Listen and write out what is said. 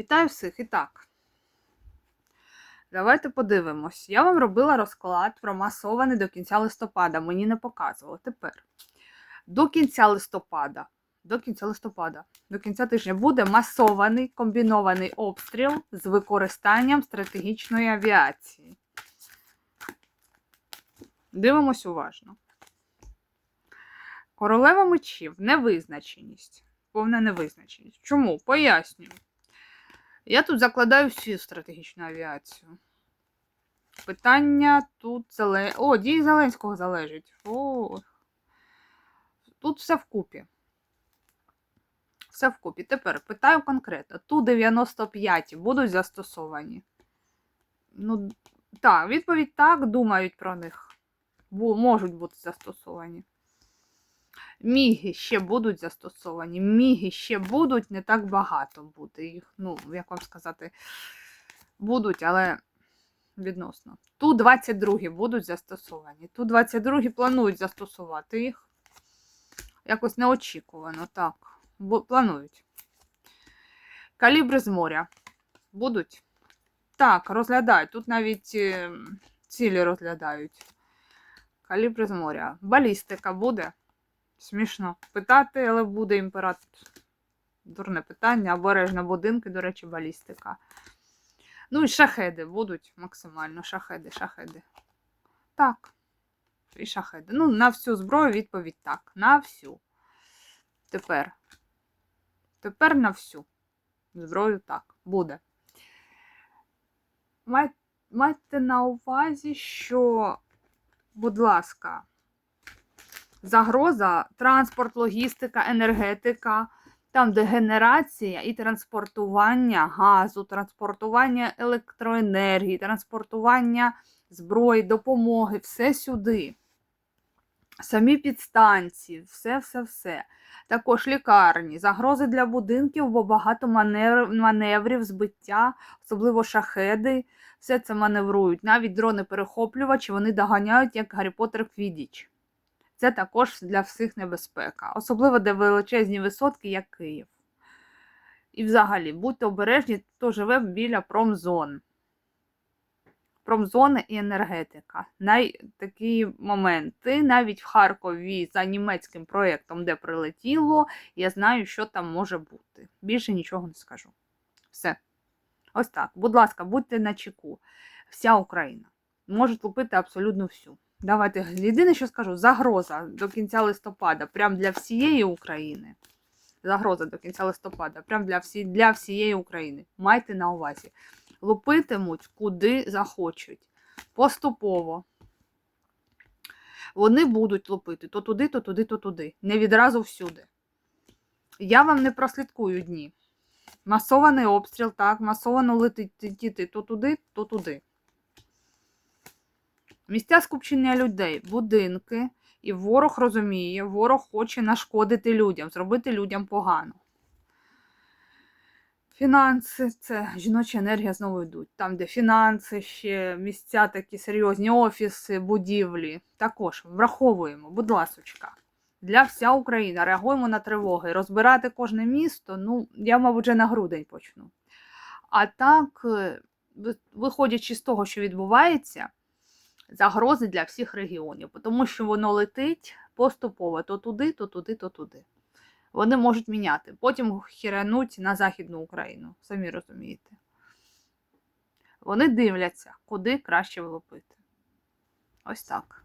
Вітаю всіх і так. Давайте подивимось. Я вам робила розклад про масований до кінця листопада. Мені не показувало. Тепер до кінця листопада. До кінця листопада, до кінця тижня буде масований комбінований обстріл з використанням стратегічної авіації. Дивимось уважно. Королева мечів невизначеність. Повна невизначеність. Чому? Пояснюю. Я тут закладаю всю стратегічну авіацію. Питання тут залежить. О, дії Зеленського залежить. О. Тут все вкупі. Все вкупі. Тепер питаю конкретно. Ту 95 будуть застосовані. Ну, так, відповідь так, думають про них. Бу, можуть бути застосовані. Міги ще будуть застосовані. Міги ще будуть, не так багато буде їх. Ну, як вам сказати, будуть, але відносно. Ту 22 будуть застосовані. Ту 22 планують застосувати їх. Якось неочікувано, так. Бу- планують. Калібри з моря. Будуть? Так, розглядають. Тут навіть е, цілі розглядають. Калібри з моря. Балістика буде? Смішно питати, але буде імператор. Дурне питання. Обережно будинки, до речі, балістика. Ну і шахеди будуть максимально. Шахеди, шахеди. Так. І шахеди. Ну, на всю зброю відповідь так. На всю. Тепер. Тепер на всю. Зброю так. Буде. Май- Майте на увазі, що, будь ласка, загроза, транспорт, логістика, енергетика, там, де генерація і транспортування газу, транспортування електроенергії, транспортування зброї, допомоги, все сюди. Самі підстанції, все-все-все. Також лікарні, загрози для будинків, бо багато маневрів, збиття, особливо шахеди, все це маневрують. Навіть дрони-перехоплювачі вони доганяють, як Гаррі Поттер Квідіч. Це також для всіх небезпека, особливо де величезні висотки, як Київ. І взагалі, будьте обережні, хто живе біля промзон. Промзони і енергетика. Най такі моменти. Навіть в Харкові за німецьким проєктом, де прилетіло, я знаю, що там може бути. Більше нічого не скажу. Все. Ось так. Будь ласка, будьте на чеку. Вся Україна. Можуть лупити абсолютно всю. Давайте єдине, що скажу, загроза до кінця листопада, прям для всієї України. Загроза до кінця листопада, прям для, всі, для всієї України. Майте на увазі. Лупитимуть куди захочуть. Поступово. Вони будуть лупити то туди, то туди, то туди. Не відразу всюди. Я вам не прослідкую дні. Масований обстріл, так, масовано летіти то туди, то туди. Місця скупчення людей, будинки, і ворог розуміє, ворог хоче нашкодити людям, зробити людям погано. Фінанси це жіноча енергія знову йдуть. Там, де фінанси, ще місця такі серйозні, офіси, будівлі. Також враховуємо, будь ласочка. Для вся Україна реагуємо на тривоги. Розбирати кожне місто, ну, я, мабуть, вже на грудень почну. А так, е, виходячи з того, що відбувається, загрози для всіх регіонів, тому що воно летить поступово то туди, то туди, то туди. Вони можуть міняти. Потім хірануть на Західну Україну, самі розумієте. Вони дивляться, куди краще влупити. Ось так.